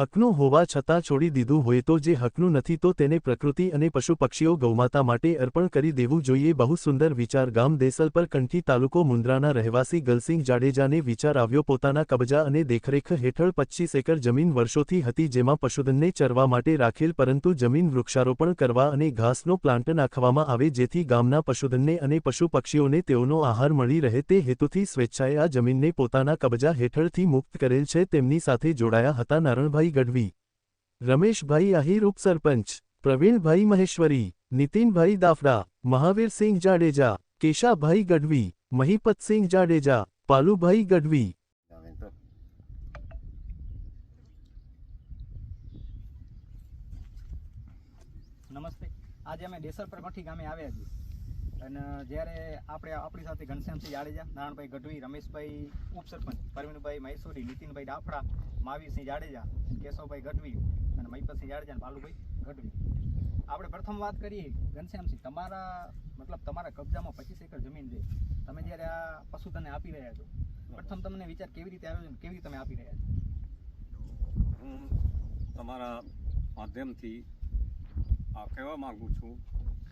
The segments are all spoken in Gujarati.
હકનું હોવા છતાં છોડી દીધું હોય તો જે હકનું નથી તો તેને પ્રકૃતિ અને પશુ પક્ષીઓ ગૌમાતા માટે અર્પણ કરી દેવું જોઈએ. બહુ સુંદર વિચાર ગામ દેસલ પર કંઠી તાલુકો મુન્દ્રાના રહેવાસી ગલસિંહ જાડેજાને વિચાર આવ્યો. પોતાના કબજા અને દેખરેખ હેઠળ પચ્ચીસ એકર જમીન વર્ષોથી હતી જેમાં પશુધનને ચરવા માટે રાખેલ, પરંતુ જમીન વૃક્ષારોપણ કરવા અને ઘાસનો પ્લાન્ટ નાખવામાં આવે, જેથી ગામના પશુધનને અને પશુ પક્ષીઓને તેઓનો આહાર મળી રહે. તે હેતુથી સ્વેચ્છાએ આ જમીનને પોતાના કબજા હેઠળથી મુક્ત કરેલ છે. તેમની સાથે જોડાયા હતા નારણભાઈ ગઢવી રમેશભાઈ આહિર ઉપસરપંચ પ્રવીણભાઈ મહેશ્વરી નીતિનભાઈ દાફડા મહાવીરસિંહ જાડેજા કેશાભાઈ ગઢવી મહિપતસિંહ જાડેજા પાલુભાઈ ગઢવી હવે તો નમસ્તે આજે અમે ડેસર પર મઠી ગામે આવ્યા છીએ. અને જ્યારે આપણે આપણી સાથે ઘનશ્યામસિંહ જાડેજા, નારાયણભાઈ ગઢવી, રમેશભાઈ ઉપસરપંચ, પરવીનભાઈ મહેશ્વરી નીતિનભાઈ ડાફડા, મહાવીરસિંહ જાડેજા, કેશવભાઈ ગઢવી અને મહિપતસિંહ જાડેજા અને ભાલુભાઈ ગઢવી. આપણે પ્રથમ વાત કરીએ ઘનશ્યામસિંહ, તમારા મતલબ તમારા કબજામાં પચીસ એકર જમીન છે. તમે જ્યારે આ પશુધનને આપી રહ્યા છો, પ્રથમ તમને વિચાર કેવી રીતે આવ્યો છે કેવી રીતે તમે આપી રહ્યા છો? હું તમારા માધ્યમથી આ કહેવા માગું છું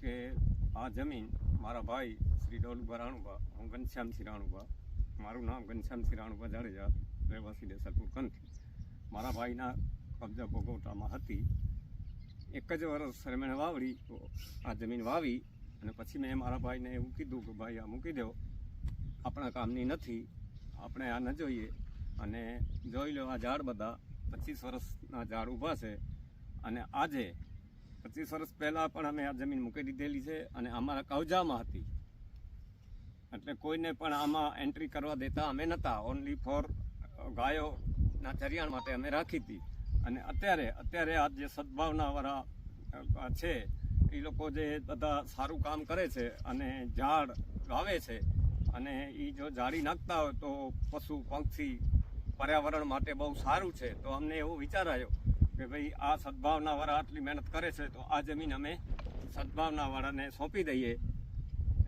કે આ જમીન મારા ભાઈ શ્રી ડોલુભા રાણુભા. હું ઘનશ્યામસિંહ રાણુભા. મારું નામ ઘનશ્યામસિંહ રાણુભા જાડેજા, રહેવાસી દેસલપુર કંઠ મારા ભાઈના કબજા ભોગવટામાં હતી. એક જ વર્ષ એમણે વાવડી આ જમીન વાવી અને પછી મેં મારા ભાઈને એવું કીધું કે, ભાઈ, આ મૂકી દો. આપણા કામની નથી. આપણે આ ન જોઈએ. અને જોઈ લો આ ઝાડ બધા. પચીસ વર્ષના ઝાડ ઊભા છે. અને આજે પચીસ વર્ષ પહેલાં પણ અમે આ જમીન મૂકી દીધેલી છે અને અમારા કવજામાં હતી. એટલે કોઈને પણ આમાં એન્ટ્રી કરવા દેતા અમે નહોતા ઓનલી ફોર ગાયોના ચરિયાણ માટે અમે રાખી હતી. અને અત્યારે અત્યારે આ જે સદભાવનાવાળા છે, એ લોકો જે બધા સારું કામ કરે છે અને ઝાડ વાવે છે અને એ જો જાળી નાખતા હોય તો પશુ, પંખી, પર્યાવરણ માટે બહુ સારું છે. તો અમને એવો વિચાર આવ્યો કે ભાઈ આ સદભાવનાવાળા આટલી મહેનત કરે છે, તો આ જમીન અમે સદભાવનાવાળાને સોંપી દઈએ.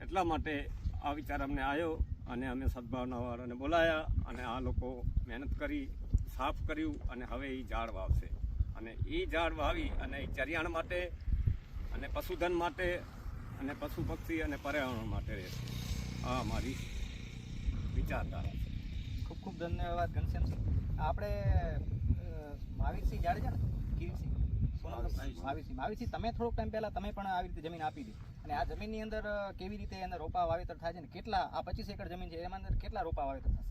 એટલા માટે આ વિચાર અમને આવ્યો અને અમે સદભાવનાવાળાને બોલાયા અને આ લોકો મહેનત કરી, સાફ કર્યું અને હવે એ ઝાડ વાવશે. અને એ ઝાડ વાવી અને એ ચરિયાણ માટે અને પશુધન માટે અને પશુ પક્ષી અને પર્યાવરણ માટે રહેશે. આ અમારી વિચારધારા છે. ખૂબ ખૂબ ધન્યવાદ ઘનશ્યામસિંહ આપણે મહાવીરસિંહ જાડેજા ને? કિરીટસિંહ. મહાવીરસિંહ મહાવીરસિંહ તમે થોડોક ટાઈમ પહેલા તમે પણ આવી રીતે જમીન આપી હતી અને આ જમીનની અંદર કેવી રીતે અંદર રોપા વાવેતર થાય છે ને? કેટલા આ પચીસ એકર જમીન છે એમાં અંદર કેટલા રોપા વાવેતર થશે?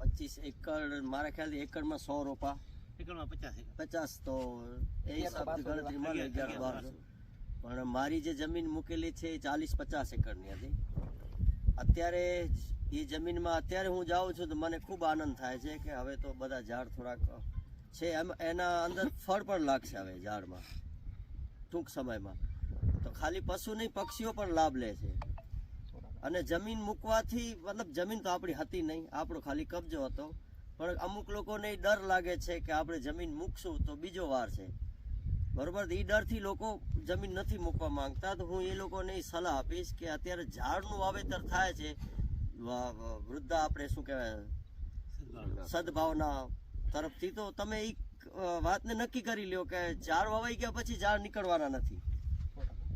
પચીસ એકર મારા ખ્યાલથી એકરમાં સો રોપા. એકરમાં પચાસ પચાસ તો એ હિસાબથી અગિયાર, બારસો. પણ મારી જે જમીન મૂકેલી છે એ ચાલીસ પચાસ એકરની હતી. અત્યારે એ જમીનમાં અત્યારે હું જાઉં છું તો મને ખૂબ આનંદ થાય છે કે હવે તો બધા ઝાડ થોડાક છે એમ એના અંદર ફળ પણ લાગશે હવે ઝાડમાં ટૂંક સમયમાં. તો ખાલી પશુ નહીં પક્ષીઓ પણ લાભ લે છે. અને જમીન મૂકવાથી મતલબ જમીન તો આપણી હતી નહીં આપણો ખાલી કબજો હતો. પણ અમુક લોકોને ડર લાગે છે કે આપણે જમીન મૂકશું તો બીજો વાર છે. બરોબર? એ ડરથી લોકો જમીન નથી મૂકવા માંગતા. તો હું એ લોકોને સલાહ આપીશ કે અત્યારે ઝાડનું વાવેતર થાય છે. વૃદ્ધા આપણે શું કહેવાય? સદભાવના. તરફથી તો તમે એ વાતને નક્કી કરી લ્યો કે ઝાડ વવાઈ ગયા પછી ઝાડ નીકળવાના નથી.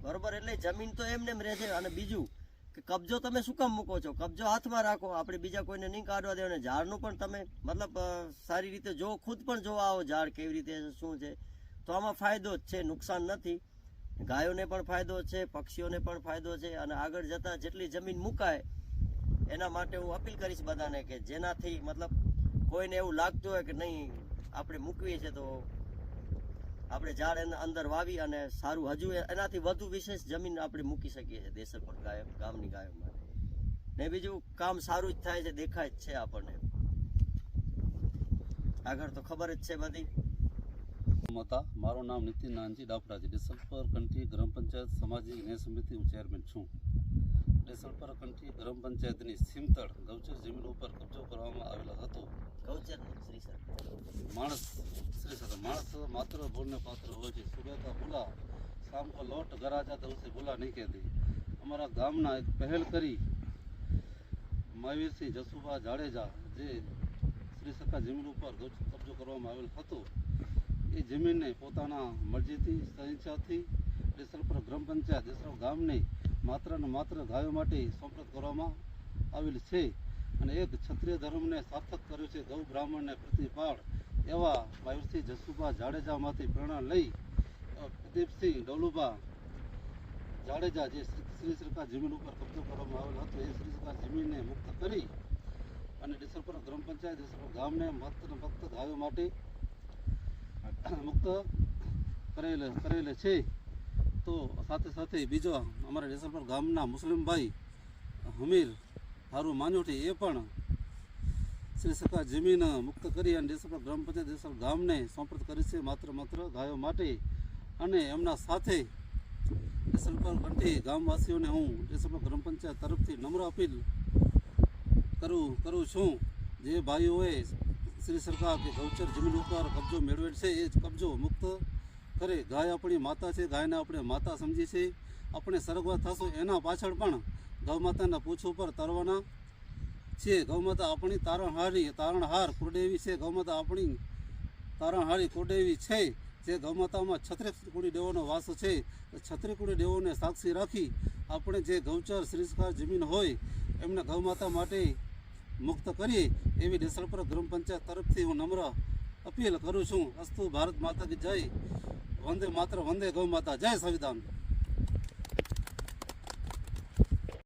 બરોબર? એટલે જમીન તો એમને એમ રહેશે. અને બીજું કે કબજો તમે શું કામ મૂકો છો? કબજો હાથમાં રાખો. આપણે બીજા કોઈને નહીં કાઢવા દો અને ઝાડનું પણ તમે મતલબ સારી રીતે જો, ખુદ પણ જોવા આવો ઝાડ કેવી રીતે શું છે. તો આમાં ફાયદો જ છે, નુકસાન નથી. ગાયોને પણ ફાયદો છે, પક્ષીઓને પણ ફાયદો છે. અને આગળ જતાં જેટલી જમીન મુકાય, એના માટે હું અપીલ કરીશ બધાને કે જેનાથી મતલબ કોઈને એવું લાગતું હોય કે નહીં, આપણે મૂકવી છે તો આપણે ઝાડ એના અંદર વાવી અને સારું હજુ એનાથી વધુ વિશેષ જમીન આપણે મૂકી શકીએ છીએ દેશર પર ગાયો ગામની ગાયો માટે. ને બીજું કામ સારું જ થાય છે, દેખાય જ છે આપણને. આગળ તો ખબર જ છે બધી. માતા મારું નામ નીતિન નાનજી ડાફડાજી ડેસલપર કંઠી ગ્રામ પંચાયત સામાજિક ન્યાય સમિતિ હું ચેરમેન છું. ડેસલપર કંઠી ગ્રામ પંચાયતની સીમતળ ગૌચર જમીન ઉપર કબજો કરવામાં આવેલો હતો ગૌચર નહીં શ્રી સર માણસ શ્રી સાથે માણસ માત્ર ભૂલને પાત્ર હોય છે. સુબહ કા ભૂલા શામ કો લોટ ઘરા જાતા ઉસે ભૂલા નહીં કહેતી. અમારા ગામના એક પહેલ કરી મહાવીરસિંહ જસુભા જાડેજા, જે શ્રી સખા જમીન ઉપર કબજો કરવામાં આવેલ હતો, એ જમીનને પોતાના મરજીથી સહિંસાથી દેસલપર ગ્રામ પંચાયત દેસલ ગામને માત્ર ને માત્ર ગાયો માટે સમર્પિત કરવામાં આવેલ છે. અને એક ક્ષત્રિય ધર્મને સાર્થક કર્યું છે. ગૌ બ્રાહ્મણને પ્રતિપાળ એવા માયુરસિંહ જસુભા જાડેજામાંથી પ્રેરણા લઈ પ્રદીપસિંહ ડોલુભા જાડેજા જે શ્રી- સરકાર જમીન ઉપર કબજો કરવામાં આવેલો હતો, એ શ્રી સરકાર જમીનને મુક્ત કરી અને ડિસેમ્બર ગ્રામ પંચાયત દેસલપર ગામને મત ફક્ત ગાયો માટે મુક્ત કરેલ કરેલ છે. તો સાથે સાથે બીજો અમારા ડિસેમ્બર ગામના મુસ્લિમભાઈ હમીર હારું માન્યોટી એ પણ શ્રી સખા જમીન મુક્ત કરી અને દેસલપર ગ્રામ પંચાયત દેસલ ગામને સમર્પિત કરી છે માત્ર માત્ર ગાયો માટે. અને એમના સાથે દેસલપર કંઠી ગામવાસીઓને હું દેસલપર ગ્રામ પંચાયત તરફથી નમ્ર અપીલ કરું કરું છું. જે ભાઈઓએ શ્રી સરકાર કે ગૌચર જમીન ઉપર કબજો મેળવેલ છે, એ કબજો મુક્ત કરે. ગાય આપણી માતા છે, ગાયને આપણે માતા સમજી છે આપણે સરગવા થશું એના પાછળ પણ ગૌ માતાના પૂછ ઉપર તરવાના છીએ ગૌમાતા આપણી તારણહારી તારણહાર કુળદેવી છે. ગૌમાતા આપણી તારણહારી કુળદેવી છે. જે ગૌમાતામાં માતામાં છત્રી કુળી દેવોનો વાસ છે. છત્રી કુળી દેવોને સાક્ષી રાખી આપણે જે ગૌચર શ્રીસ્કાર જમીન હોય, એમને ગૌમાતા માટે મુક્ત કરીએ એવી દેસલપર ગ્રામ પંચાયત તરફથી હું નમ્ર અપીલ કરું છું. અસ્તુ ભારત માતા કી જય. વંદે માત્ર વંદે ગૌમાતા. જય સંવિધાન.